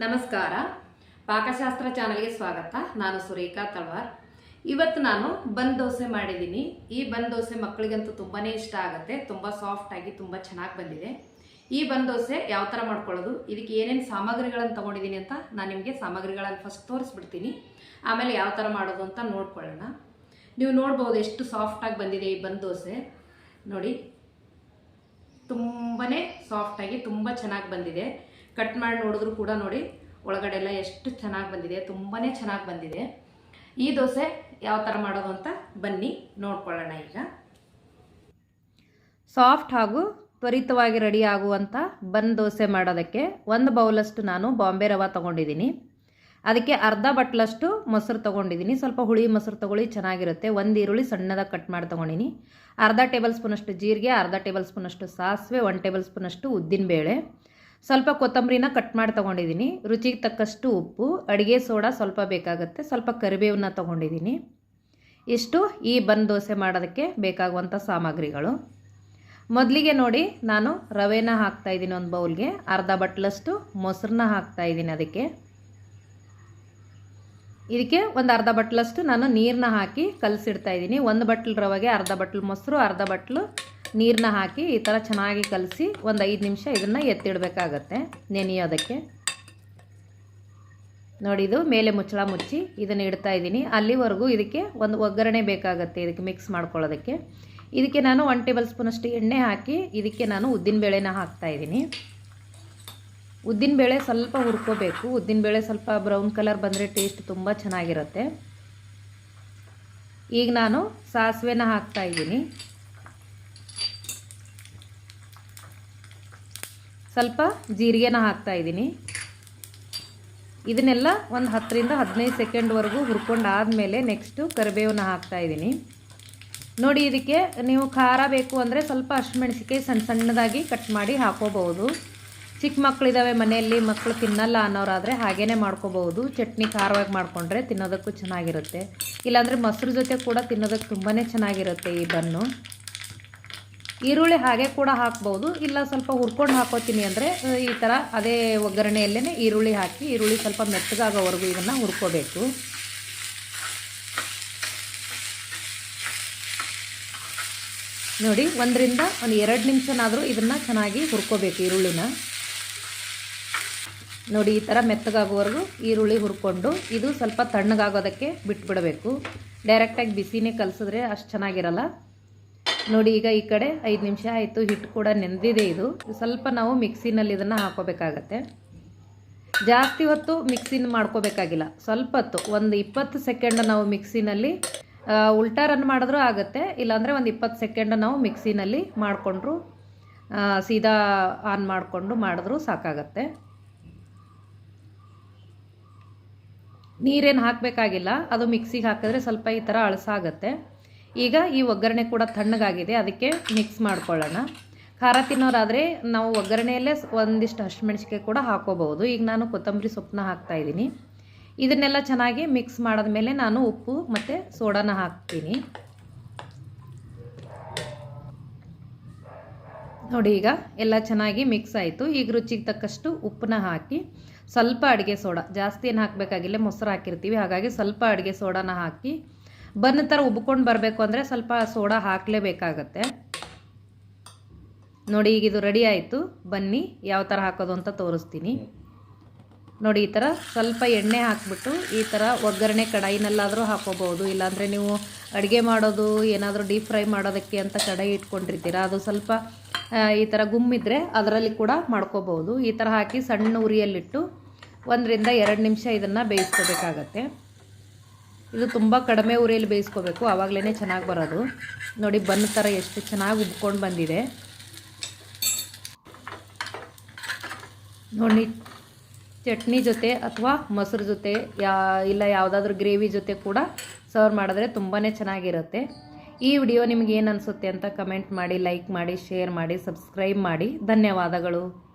ನಮಸ್ಕಾರ. ಪಾಕಶಾಸ್ತ್ರ ಚಾನಲ್ಗೆ ಸ್ವಾಗತ. ನಾನು ಸುರೇಖಾ ತಳವಾರ್. ಇವತ್ತು ನಾನು ಬಂದ್ ದೋಸೆ ಮಾಡಿದ್ದೀನಿ. ಈ ಬಂದ್ ದೋಸೆ ಮಕ್ಕಳಿಗಂತೂ ತುಂಬಾ ಇಷ್ಟ ಆಗುತ್ತೆ. ತುಂಬ ಆಗಿ ತುಂಬ ಚೆನ್ನಾಗಿ ಬಂದಿದೆ. ಈ ಬಂದ್ ದೋಸೆ ಯಾವ ಥರ ಮಾಡ್ಕೊಳ್ಳೋದು? ಇದಕ್ಕೆ ಏನೇನು ಸಾಮಗ್ರಿಗಳನ್ನು ತೊಗೊಂಡಿದ್ದೀನಿ ಅಂತ ನಾನು ನಿಮಗೆ ಸಾಮಗ್ರಿಗಳನ್ನು ಫಸ್ಟ್ ತೋರಿಸ್ಬಿಡ್ತೀನಿ. ಆಮೇಲೆ ಯಾವ ಥರ ಮಾಡೋದು ಅಂತ ನೋಡ್ಕೊಳ್ಳೋಣ. ನೀವು ನೋಡ್ಬೋದು ಎಷ್ಟು ಸಾಫ್ಟಾಗಿ ಬಂದಿದೆ ಈ ಬಂದ್ ದೋಸೆ. ನೋಡಿ ತುಂಬಾ ಸಾಫ್ಟಾಗಿ ತುಂಬ ಚೆನ್ನಾಗಿ ಬಂದಿದೆ. ಕಟ್ ಮಾಡಿ ನೋಡಿದ್ರು ಕೂಡ ನೋಡಿ ಒಳಗಡೆ ಎಲ್ಲ ಎಷ್ಟು ಚೆನ್ನಾಗಿ ಬಂದಿದೆ ತುಂಬಾ ಚೆನ್ನಾಗಿ ಬಂದಿದೆ. ಈ ದೋಸೆ ಯಾವ ಥರ ಮಾಡೋದು ಅಂತ ಬನ್ನಿ, ನೋಡ್ಕೊಳ್ಳೋಣ ಈಗ. ಸಾಫ್ಟ್ ಹಾಗೂ ತ್ವರಿತವಾಗಿ ರೆಡಿ ಆಗುವಂಥ ಬನ್ ದೋಸೆ ಮಾಡೋದಕ್ಕೆ ಒಂದು ಬೌಲಷ್ಟು ನಾನು ಬಾಂಬೆ ರವ ತೊಗೊಂಡಿದ್ದೀನಿ. ಅದಕ್ಕೆ ಅರ್ಧ ಬಟ್ಲಷ್ಟು ಮೊಸರು ತೊಗೊಂಡಿದ್ದೀನಿ. ಸ್ವಲ್ಪ ಹುಳಿ ಮೊಸರು ತೊಗೊಳ್ಳಿ, ಚೆನ್ನಾಗಿರುತ್ತೆ. ಒಂದು ಈರುಳ್ಳಿ ಸಣ್ಣದಾಗಿ ಕಟ್ ಮಾಡಿ ತೊಗೊಂಡಿನಿ. ಅರ್ಧ ಟೇಬಲ್ ಸ್ಪೂನಷ್ಟು ಜೀರಿಗೆ, ಅರ್ಧ ಟೇಬಲ್ ಸ್ಪೂನಷ್ಟು ಸಾಸಿವೆ ಒನ್ ಟೇಬಲ್ ಸ್ಪೂನಷ್ಟು ಉದ್ದಿನಬೇಳೆ. ಸ್ವಲ್ಪ ಕೊತ್ತಂಬರಿನ ಕಟ್ ಮಾಡಿ ತೊಗೊಂಡಿದ್ದೀನಿ. ರುಚಿಗೆ ತಕ್ಕಷ್ಟು ಉಪ್ಪು, ಅಡುಗೆ ಸೋಡಾ ಸ್ವಲ್ಪ ಬೇಕಾಗುತ್ತೆ. ಸ್ವಲ್ಪ ಕರಿಬೇವನ್ನ ತೊಗೊಂಡಿದ್ದೀನಿ. ಇಷ್ಟು ಈ ಬನ್ ದೋಸೆ ಮಾಡೋದಕ್ಕೆ ಬೇಕಾಗುವಂಥ ಸಾಮಗ್ರಿಗಳು. ಮೊದಲಿಗೆ ನೋಡಿ, ನಾನು ರವೆನ ಹಾಕ್ತಾಯಿದ್ದೀನಿ ಒಂದು ಬೌಲ್ಗೆ. ಅರ್ಧ ಬಟ್ಲಷ್ಟು ಮೊಸರನ್ನ ಹಾಕ್ತಾಯಿದ್ದೀನಿ ಅದಕ್ಕೆ. ಇದಕ್ಕೆ ಒಂದು ಅರ್ಧ ಬಟ್ಲಷ್ಟು ನಾನು ನೀರನ್ನ ಹಾಕಿ ಕಲಸಿಡ್ತಾ ಇದ್ದೀನಿ. ಒಂದು ಬಟ್ಲು ರವೆಗೆ ಅರ್ಧ ಬಟ್ಲು ಮೊಸರು, ಅರ್ಧ ಬಟ್ಲು ನೀರನ್ನ ಹಾಕಿ ಈ ಥರ ಚೆನ್ನಾಗಿ ಕಲಸಿ ಒಂದು ಐದು ನಿಮಿಷ ಇದನ್ನು ಎತ್ತಿಡಬೇಕಾಗತ್ತೆ ನೆನೆಯೋದಕ್ಕೆ. ನೋಡಿ ಇದು ಮೇಲೆ ಮುಚ್ಚಳ ಮುಚ್ಚಿ ಇದನ್ನು ಇಡ್ತಾ ಇದ್ದೀನಿ. ಅಲ್ಲಿವರೆಗೂ ಇದಕ್ಕೆ ಒಂದು ಒಗ್ಗರಣೆ ಬೇಕಾಗತ್ತೆ ಇದಕ್ಕೆ ಮಿಕ್ಸ್ ಮಾಡ್ಕೊಳ್ಳೋದಕ್ಕೆ. ಇದಕ್ಕೆ ನಾನು ಒನ್ ಟೇಬಲ್ ಸ್ಪೂನಷ್ಟು ಎಣ್ಣೆ ಹಾಕಿ ಇದಕ್ಕೆ ನಾನು ಉದ್ದಿನಬೇಳೆನ ಹಾಕ್ತಾಯಿದ್ದೀನಿ ಉದ್ದಿನಬೇಳೆ ಸ್ವಲ್ಪ ಹುರ್ಕೋಬೇಕು. ಉದ್ದಿನಬೇಳೆ ಸ್ವಲ್ಪ ಬ್ರೌನ್ ಕಲರ್ ಬಂದರೆ ಟೇಸ್ಟ್ ತುಂಬ ಚೆನ್ನಾಗಿರುತ್ತೆ. ಈಗ ನಾನು ಸಾಸಿವೆನ ಹಾಕ್ತಾ ಸ್ವಲ್ಪ ಜೀರಿಗೆನ ಹಾಕ್ತಾ ಇದ್ದೀನಿ. ಇದನ್ನೆಲ್ಲ ಒಂದು ಹತ್ತರಿಂದ ಹದಿನೈದು ಸೆಕೆಂಡ್ವರೆಗೂ ಹುರ್ಕೊಂಡು ಆದಮೇಲೆ ನೆಕ್ಸ್ಟು ಕರಿಬೇವನ್ನ ಹಾಕ್ತಾ ಇದ್ದೀನಿ. ನೋಡಿ, ಇದಕ್ಕೆ ನೀವು ಖಾರ ಬೇಕು ಅಂದರೆ ಸ್ವಲ್ಪ ಹಸಿಮೆಣಸಿಕಾಯಿ ಸಣ್ಣ ಸಣ್ಣದಾಗಿ ಕಟ್ ಮಾಡಿ ಹಾಕೋಬಹುದು. ಚಿಕ್ಕ ಮಕ್ಕಳಿದ್ದಾವೆ ಮನೆಯಲ್ಲಿ ಮಕ್ಕಳು ತಿನ್ನಲ್ಲ ಅನ್ನೋರಾದರೆ ಹಾಗೇ ಮಾಡ್ಕೋಬಹುದು. ಚಟ್ನಿ ಖಾರವಾಗಿ ಮಾಡಿಕೊಂಡ್ರೆ ತಿನ್ನೋದಕ್ಕೂ ಚೆನ್ನಾಗಿರುತ್ತೆ. ಇಲ್ಲಾಂದರೆ ಮೊಸರು ಜೊತೆ ಕೂಡ ತಿನ್ನೋದಕ್ಕೆ ತುಂಬಾ ಚೆನ್ನಾಗಿರುತ್ತೆ ಈ ಬನ್ನು. ಈರುಳ್ಳಿ ಹಾಗೆ ಕೂಡ ಹಾಕ್ಬೋದು. ಇಲ್ಲ ಸ್ವಲ್ಪ ಹುರ್ಕೊಂಡು ಹಾಕೋತೀನಿ ಅಂದರೆ ಈ ಥರ ಅದೇ ಒಗ್ಗರಣೆಯಲ್ಲೇ ಈರುಳ್ಳಿ ಹಾಕಿ, ಈರುಳ್ಳಿ ಸ್ವಲ್ಪ ಮೆತ್ತಗಾಗೋವರೆಗೂ ಇದನ್ನು ಹುರ್ಕೋಬೇಕು. ನೋಡಿ, ಒಂದರಿಂದ ಒಂದು ಎರಡು ನಿಮಿಷನಾದರೂ ಇದನ್ನು ಚೆನ್ನಾಗಿ ಹುರ್ಕೋಬೇಕು ಈರುಳ್ಳಿನ. ನೋಡಿ, ಈ ಥರ ಮೆತ್ತಗಾಗೋವರೆಗೂ ಈರುಳ್ಳಿ ಹುರ್ಕೊಂಡು, ಇದು ಸ್ವಲ್ಪ ತಣ್ಣಗಾಗೋದಕ್ಕೆ ಬಿಟ್ಬಿಡಬೇಕು. ಡೈರೆಕ್ಟಾಗಿ ಬಿಸಿನೇ ಕಲಿಸಿದ್ರೆ ಅಷ್ಟು ಚೆನ್ನಾಗಿರಲ್ಲ. ನೋಡಿ, ಈಗ ಈ ಕಡೆ ಐದು ನಿಮಿಷ ಆಯಿತು, ಹಿಟ್ಟು ಕೂಡ ನೆಂದಿದೆ ಇದು. ಸ್ವಲ್ಪ ನಾವು ಮಿಕ್ಸಿನಲ್ಲಿ ಇದನ್ನು ಹಾಕೋಬೇಕಾಗತ್ತೆ. ಜಾಸ್ತಿ ಹೊತ್ತು ಮಿಕ್ಸಿನ ಮಾಡ್ಕೋಬೇಕಾಗಿಲ್ಲ. ಸ್ವಲ್ಪ ಹೊತ್ತು ಒಂದು ಇಪ್ಪತ್ತು ಸೆಕೆಂಡ್ ನಾವು ಮಿಕ್ಸಿನಲ್ಲಿ ಉಲ್ಟಾ ರನ್ ಮಾಡಿದ್ರೂ ಆಗುತ್ತೆ. ಇಲ್ಲಾಂದರೆ ಒಂದು ಇಪ್ಪತ್ತು ಸೆಕೆಂಡ್ ನಾವು ಮಿಕ್ಸಿನಲ್ಲಿ ಮಾಡಿಕೊಂಡ್ರು ಸೀದಾ ಆನ್ ಮಾಡಿಕೊಂಡು ಮಾಡಿದ್ರೂ ಸಾಕಾಗತ್ತೆ. ನೀರೇನು ಹಾಕಬೇಕಾಗಿಲ್ಲ. ಅದು ಮಿಕ್ಸಿಗೆ ಹಾಕಿದ್ರೆ ಸ್ವಲ್ಪ ಈ ಥರ ಅಳಸಾಗತ್ತೆ. ಈಗ ಈ ಒಗ್ಗರಣೆ ಕೂಡ ತಣ್ಣಗಾಗಿದೆ, ಅದಕ್ಕೆ ಮಿಕ್ಸ್ ಮಾಡ್ಕೊಳ್ಳೋಣ. ಖಾರ ತಿನ್ನೋರಾದರೆ ನಾವು ಒಗ್ಗರಣೆಯಲ್ಲೇ ಒಂದಿಷ್ಟು ಹಸಿಮೆಣ್ಸಿಕಾಯಿ ಕೂಡ ಹಾಕೋಬಹುದು. ಈಗ ನಾನು ಕೊತ್ತಂಬರಿ ಸೊಪ್ಪನ್ನ ಹಾಕ್ತಾಯಿದ್ದೀನಿ ಇದನ್ನೆಲ್ಲ ಚೆನ್ನಾಗಿ ಮಿಕ್ಸ್ ಮಾಡಿದ ಮೇಲೆ ನಾನು ಉಪ್ಪು ಮತ್ತು ಸೋಡಾನ ಹಾಕ್ತೀನಿ. ನೋಡಿ ಈಗ ಎಲ್ಲ ಚೆನ್ನಾಗಿ ಮಿಕ್ಸ್ ಆಯಿತು. ಈಗ ರುಚಿಗೆ ತಕ್ಕಷ್ಟು ಉಪ್ಪನ್ನ ಹಾಕಿ, ಸ್ವಲ್ಪ ಅಡುಗೆ ಸೋಡಾ, ಜಾಸ್ತಿ ಏನು ಹಾಕಬೇಕಾಗಿಲ್ಲ, ಮೊಸರು ಹಾಕಿರ್ತೀವಿ. ಹಾಗಾಗಿ ಸ್ವಲ್ಪ ಅಡುಗೆ ಸೋಡಾನ ಹಾಕಿ ಬನ್ನ ಥರ ಉಬ್ಕೊಂಡು ಬರಬೇಕು ಅಂದರೆ ಸ್ವಲ್ಪ ಸೋಡಾ ಹಾಕಲೇಬೇಕಾಗತ್ತೆ. ನೋಡಿ, ಈಗ ಇದು ರೆಡಿ ಆಯಿತು. ಬನ್ನಿ, ಯಾವ ಥರ ಹಾಕೋದು ಅಂತ ತೋರಿಸ್ತೀನಿ. ನೋಡಿ, ಈ ಥರ ಸ್ವಲ್ಪ ಎಣ್ಣೆ ಹಾಕ್ಬಿಟ್ಟು ಈ ಥರ ಒಗ್ಗರಣೆ ಕಡಾಯಿನಲ್ಲಾದರೂ ಹಾಕೋಬಹುದು. ಇಲ್ಲಾಂದರೆ ನೀವು ಅಡುಗೆ ಮಾಡೋದು, ಏನಾದರೂ ಡೀಪ್ ಫ್ರೈ ಮಾಡೋದಕ್ಕೆ ಅಂತ ಕಡಾಯಿ ಇಟ್ಕೊಂಡಿರ್ತೀರ, ಅದು ಸ್ವಲ್ಪ ಈ ಥರ ಗುಮ್ಮಿದ್ರೆ ಅದರಲ್ಲಿ ಕೂಡ ಮಾಡ್ಕೋಬಹುದು. ಈ ಥರ ಹಾಕಿ ಸಣ್ಣ ಉರಿಯಲ್ಲಿಟ್ಟು ಒಂದರಿಂದ ಎರಡು ನಿಮಿಷ ಇದನ್ನು ಬೇಯಿಸ್ಕೋಬೇಕಾಗತ್ತೆ. ಇದು ತುಂಬ ಕಡಿಮೆ ಉರಿಯಲ್ಲಿ ಬೇಯಿಸ್ಕೋಬೇಕು. ಆವಾಗಲೇ ಚೆನ್ನಾಗಿ ಬರೋದು. ನೋಡಿ ಬನ್ನ ಥರ ಎಷ್ಟು ಚೆನ್ನಾಗಿ ಉಬ್ಕೊಂಡು ಬಂದಿದೆ. ನೋಡಿ, ಚಟ್ನಿ ಜೊತೆ ಅಥವಾ ಮೊಸರು ಜೊತೆ, ಯಾ, ಇಲ್ಲ ಯಾವುದಾದ್ರೂ ಗ್ರೇವಿ ಜೊತೆ ಕೂಡ ಸರ್ವ್ ಮಾಡಿದ್ರೆ ತುಂಬಾ ಚೆನ್ನಾಗಿರುತ್ತೆ. ಈ ವಿಡಿಯೋ ನಿಮ್ಗೆ ಏನು ಅನಿಸುತ್ತೆ ಅಂತ ಕಮೆಂಟ್ ಮಾಡಿ, ಲೈಕ್ ಮಾಡಿ, ಶೇರ್ ಮಾಡಿ, ಸಬ್ಸ್ಕ್ರೈಬ್ ಮಾಡಿ. ಧನ್ಯವಾದಗಳು.